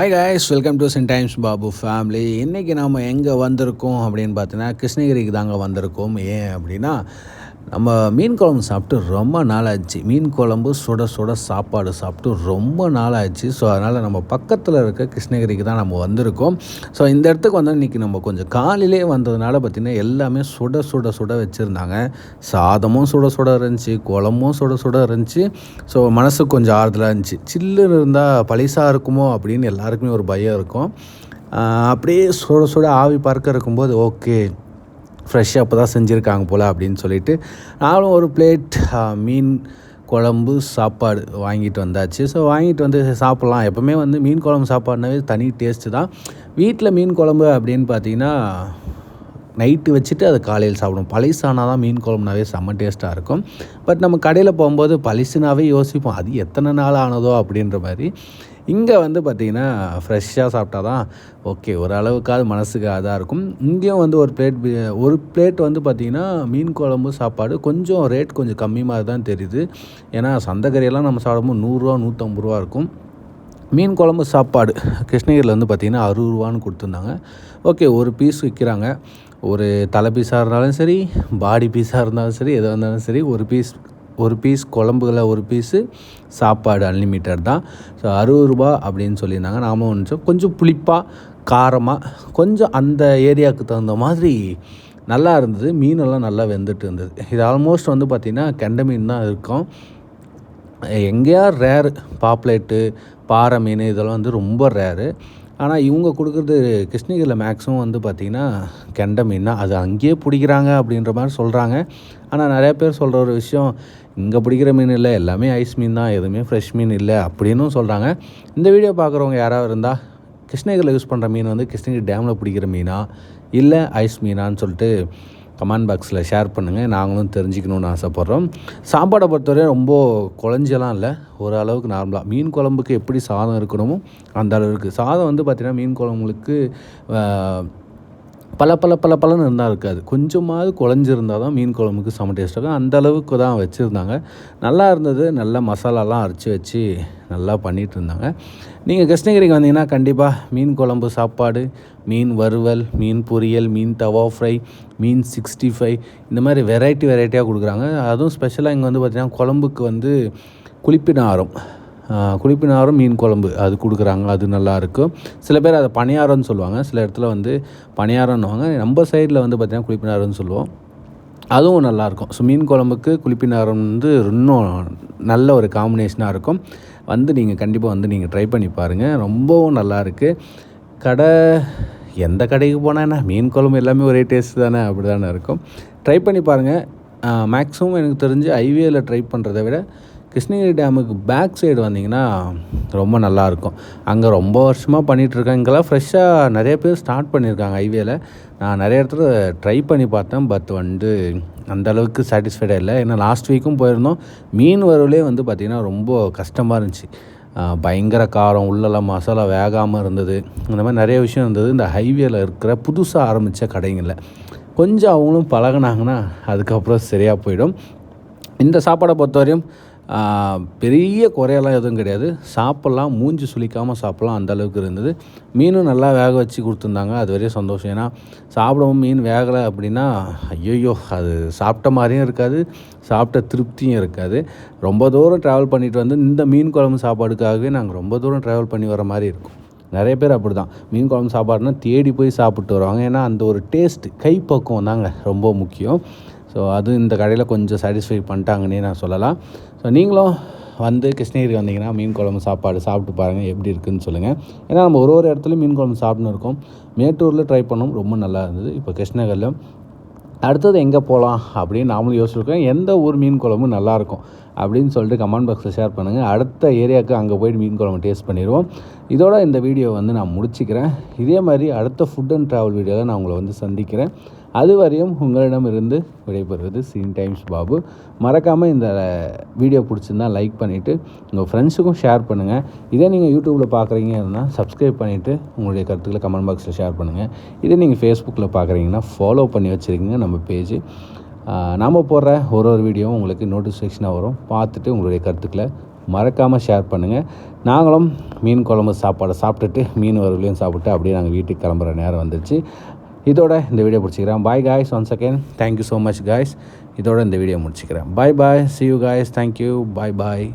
Hi guys welcome to Chin Times Babu family இன்றைக்கி நாம் எங்கே வந்திருக்கோம் அப்படின்னு பார்த்தீங்கன்னா கிருஷ்ணகிரிக்கு தாங்க வந்திருக்கோம். ஏன் அப்படின்னா நம்ம மீன் குழம்பு சாப்பிட்டு ரொம்ப நாள் ஆச்சு மீன் குழம்பு சுட சுட சாப்பாடு சாப்பிட்டு ரொம்ப நாள் ஆச்சு ஸோ அதனால் நம்ம பக்கத்தில் இருக்க கிருஷ்ணகிரிக்கு தான் நம்ம வந்திருக்கோம். ஸோ இந்த இடத்துக்கு வந்து இன்றைக்கி நம்ம கொஞ்சம் காலையிலே வந்ததுனால பார்த்திங்கன்னா எல்லாமே சுட சுட சுட வச்சுருந்தாங்க. சாதமும் சுட சுட இருந்துச்சு குழம்பும் சுட சுட இருந்துச்சு. ஸோ மனசுக்கு கொஞ்சம் ஆறுதலாக இருந்துச்சு. சில்லுன்னு இருந்தால் பழிசாக இருக்குமோ அப்படின்னு எல்லாருக்குமே ஒரு பயம் இருக்கும். அப்படியே சுட சுட ஆவி பார்க்க இருக்கும்போது ஓகே. ஃப்ரெஷ்ஷாக இப்போ தான் செஞ்சுருக்காங்க போல் அப்படின்னு சொல்லிட்டு நானும் ஒரு பிளேட் மீன் குழம்பு சாப்பாடு வாங்கிட்டு வந்தாச்சு. ஸோ வாங்கிட்டு வந்து சாப்பிட்லாம். எப்போவுமே வந்து மீன் குழம்பு சாப்பாடுனாவே தனி டேஸ்ட்டு தான். வீட்டில் மீன் குழம்பு அப்படின்னு பார்த்தீங்கன்னா நைட்டு வச்சுட்டு அது காலையில் சாப்பிடும் பழிசானா தான் மீன் குழம்புனாவே செம்ம டேஸ்ட்டாக இருக்கும். பட் நம்ம கடையில் போகும்போது பழிசுனாவே யோசிப்போம் அது எத்தனை நாள் ஆனதோ அப்படின்ற மாதிரி. இங்கே வந்து பார்த்திங்கன்னா ஃப்ரெஷ்ஷாக சாப்பிட்டா தான் ஓகே ஓரளவுக்காவது மனசுக்கு அதாக இருக்கும். இங்கேயும் வந்து ஒரு பிளேட் ஒரு பிளேட் வந்து பார்த்திங்கன்னா மீன் குழம்பு சாப்பாடு கொஞ்சம் ரேட் கொஞ்சம் கம்மி மாதிரி தான் தெரியுது. ஏன்னா சந்தக்கரியெல்லாம் நம்ம சாப்பிடும்போது நூறுரூவா நூற்றம்பது ரூபா இருக்கும். மீன் குழம்பு சாப்பாடு கிருஷ்ணகிரியில் வந்து பார்த்திங்கன்னா அறுபது ரூபான்னு கொடுத்துருந்தாங்க. ஓகே ஒரு பீஸ் விற்கிறாங்க ஒரு தலை பீஸாக இருந்தாலும் சரி பாடி பீஸாக இருந்தாலும் சரி எதாக இருந்தாலும் சரி ஒரு பீஸ் ஒரு பீஸ் குழம்புகளை ஒரு பீஸு சாப்பாடு அன்லிமிட்டட் தான். ஸோ அறுபது ரூபா அப்படின்னு சொல்லியிருந்தாங்க. நாம நினச்சோம் கொஞ்சம் புளிப்பாக காரமாக கொஞ்சம் அந்த ஏரியாவுக்கு தகுந்த மாதிரி நல்லா இருந்தது. மீனெல்லாம் நல்லா வெந்துட்டு இருந்தது. இது ஆல்மோஸ்ட் வந்து பார்த்திங்கன்னா கெண்டை மீன் தான் இருக்கும். எங்கேயா ரேரு பாப்லேட்டு பாறை மீன் இதெல்லாம் வந்து ரொம்ப ரேரு ஆனால் இவங்க கொடுக்குறது கிருஷ்ணகிரியில் மேக்ஸிமம் வந்து பார்த்திங்கன்னா கெண்டை மீன் தான் அது அங்கேயே பிடிக்கிறாங்க அப்படின்ற மாதிரி சொல்கிறாங்க ஆனால் நிறைய பேர் சொல்கிற ஒரு விஷயம் இங்கே பிடிக்கிற மீன் இல்லை எல்லாமே ஐஸ் மீன் தான் எதுவுமே ஃப்ரெஷ் மீன் இல்லை அப்படின்னும் சொல்கிறாங்க இந்த வீடியோ பார்க்குறவங்க யாராவது இருந்தால் கிருஷ்ணகிரியில் யூஸ் பண்ணுற மீன் வந்து கிருஷ்ணகிரி டேமில் பிடிக்கிற மீனா இல்லை ஐஸ் மீனான்னு சொல்லிட்டு கமெண்ட் பாக்ஸில் ஷேர் பண்ணுங்கள். நாங்களும் தெரிஞ்சுக்கணுன்னு ஆசைப்பட்றோம். சாப்பாடை பொறுத்தவரை ரொம்ப குழஞ்செல்லாம் இல்லை. ஓரளவுக்கு நார்மலாக மீன் குழம்புக்கு எப்படி சாதம் இருக்கணுமோ அந்த அளவுக்கு. சாதம் வந்து பார்த்திங்கன்னா மீன் குழம்புக்கு பல பல பல பலன்னு இருந்தால் இருக்காது. கொஞ்சமாவது குழஞ்சிருந்தால் தான் மீன் குழம்புக்கு செம்ம டேஸ்ட் இருக்கும். அந்த அளவுக்கு தான் வச்சுருந்தாங்க. நல்லா இருந்தது. நல்ல மசாலாலாம் அரைச்சி வச்சு நல்லா பண்ணிகிட்டு இருந்தாங்க. நீங்கள் கிருஷ்ணகிரிக்கு வந்தீங்கன்னா கண்டிப்பாக மீன் குழம்பு சாப்பாடு மீன் வறுவல் மீன் பொரியல் மீன் தவா ஃப்ரை மீன் சிக்ஸ்டி ஃபைவ் இந்த மாதிரி வெரைட்டி வெரைட்டியாக கொடுக்குறாங்க. அதுவும் ஸ்பெஷலாக இங்கே வந்து பார்த்திங்கன்னா குழம்புக்கு வந்து குளிப்பினாரம் குளிப்பினாரும் மீன் குழம்பு. அது கொடுக்குறாங்க அது நல்லாயிருக்கும் சில பேர் அதை பணியாரம்னு சொல்லுவாங்க. சில இடத்துல வந்து பணியாரம்னுவாங்க. நம்ம சைடில் வந்து பார்த்திங்கன்னா குளிப்பினாரம்னு சொல்லுவோம். அதுவும் நல்லாயிருக்கும் ஸோ மீன் குழம்புக்கு குளிப்பினாரம் வந்து இன்னும் நல்ல ஒரு காம்பினேஷனாக இருக்கும். வந்து நீங்கள் கண்டிப்பாக வந்து நீங்கள் ட்ரை பண்ணி பாருங்கள் ரொம்பவும் நல்லா இருக்குது கடை எந்த கடைக்கு போனால் என்ன? மீன் குழம்பு எல்லாமே ஒரே டேஸ்ட் தானே? அப்படி தானே இருக்கும். ட்ரை பண்ணி பாருங்கள் மேக்ஸிமம் எனக்கு தெரிஞ்சு ஐவியில் ட்ரை பண்ணுறதை விட கிருஷ்ணகிரி டேமுக்கு பேக் சைடு வந்தீங்கன்னா ரொம்ப நல்லாயிருக்கும் அங்கே ரொம்ப வருஷமாக பண்ணிகிட்ருக்காங்க இங்கெல்லாம் ஃப்ரெஷ்ஷாக நிறைய பேர் ஸ்டார்ட் பண்ணியிருக்காங்க ஹைவேயில் நான் நிறைய இடத்துல ட்ரை பண்ணி பார்த்தேன். பட் வந்து அந்த அளவுக்கு சாட்டிஸ்ஃபைடாக இல்லை. ஏன்னா லாஸ்ட் வீக்கும் போயிருந்தோம். மீன் வரவுலே வந்து பார்த்திங்கன்னா ரொம்ப கஷ்டமாக இருந்துச்சு. பயங்கர காரம் உள்ளெல்லாம் மசாலா வேகாமல் இருந்தது. இந்த மாதிரி நிறைய விஷயம் இருந்தது. இந்த ஹைவேல இருக்கிற புதுசாக ஆரம்பித்த கடைங்களில். கொஞ்சம் அவங்களும் பழகினாங்கன்னா அதுக்கப்புறம் சரியாக போயிடும். இந்த சாப்பாடை பொறுத்தவரையும் பெரிய குறையெல்லாம் எதுவும் கிடையாது. சாப்பிட்லாம் மூஞ்சி சுளிக்காமல் சாப்பிட்லாம் அந்த அளவுக்கு இருந்தது. மீனும் நல்லா வேக வச்சு கொடுத்துருந்தாங்க. அது வரையும் சந்தோஷம். ஏன்னா சாப்பிடவும் மீன் வேகலை அப்படின்னா ஐயோ அது சாப்பிட்ட மாதிரியும் இருக்காது சாப்பிட்ட திருப்தியும் இருக்காது. ரொம்ப தூரம் ட்ராவல் பண்ணிட்டு வந்து இந்த மீன் குழம்பு சாப்பாடுக்காகவே நாங்கள் ரொம்ப தூரம் ட்ராவல் பண்ணி வர மாதிரி இருக்கும். நிறைய பேர் அப்படி தான் மீன் குழம்பு சாப்பாடுனா தேடி போய் சாப்பிட்டு வருவாங்க. ஏன்னா அந்த ஒரு டேஸ்ட் கைப்பக்குவம் தாங்க ரொம்ப முக்கியம். ஸோ அது இந்த கடையில் கொஞ்சம் சாட்டிஸ்ஃபை பண்ணிட்டாங்கன்னே நான் சொல்லலாம். ஸோ நீங்களும் வந்து கிருஷ்ணகிரி வந்தீங்கன்னா மீன் குழம்பு சாப்பாடு சாப்பிட்டு பாருங்கள் எப்படி இருக்குன்னு சொல்லுங்கள் ஏன்னா நம்ம ஒரு ஒரு இடத்துலையும் மீன் குழம்பு சாப்பிட்னு இருக்கோம். மேட்டூரில் ட்ரை பண்ணோம் ரொம்ப நல்லா இருந்தது. இப்போ கிருஷ்ணகிரியில் அடுத்தது எங்கே போகலாம் அப்படின்னு நாமளும் யோசிச்சிருக்கோம். எந்த ஊர் மீன் குழம்பு நல்லாயிருக்கும் அப்படின்னு சொல்லிட்டு கமெண்ட் பாக்ஸில் ஷேர் பண்ணுங்கள் அடுத்த ஏரியாவுக்கு அங்கே போயிட்டு மீன் குழம்பு டேஸ்ட் பண்ணிடுவோம். இதோட இந்த வீடியோ வந்து நான் முடிச்சுக்கிறேன். இதே மாதிரி அடுத்த ஃபுட் அண்ட் ட்ராவல் வீடியோவில் நான் உங்களை வந்து சந்திக்கிறேன். அது வரையும் உங்களிடமிருந்து விடைபெறுவது சீன் டைம்ஸ் பாபு. மறக்காமல் இந்த வீடியோ பிடிச்சிருந்தா லைக் பண்ணிவிட்டு உங்கள் ஃப்ரெண்ட்ஸுக்கும் ஷேர் பண்ணுங்கள் இதே நீங்கள் யூடியூப்பில் பார்க்குறீங்கன்னா சப்ஸ்கிரைப் பண்ணிவிட்டு உங்களுடைய கருத்துக்களை கமெண்ட் பாக்ஸில் ஷேர் பண்ணுங்கள் இதே நீங்கள் ஃபேஸ்புக்கில் பார்க்குறீங்கன்னா ஃபாலோ பண்ணி வச்சுருக்கீங்க நம்ம பேஜ் நாம் போடுற ஒரு ஒரு வீடியோவும் உங்களுக்கு நோட்டிஃபிகேஷனாக வரும். பார்த்துட்டு உங்களுடைய கருத்துக்களை மறக்காமல் ஷேர் பண்ணுங்கள் நாங்களும் மீன் குழம்பு சாப்பாடை சாப்பிட்டுட்டு மீன் வறுவலையும் சாப்பிட்டு அப்படியே நாங்கள் வீட்டுக்கு கிளம்புற நேரம் வந்துருச்சு. இதோட இந்த video பிடிச்சிக்கிறேன் bye guys one second thank you so much guys இதோட இந்த வீடியோ முடிச்சுக்கிறேன். Bye bye see you guys thank you bye bye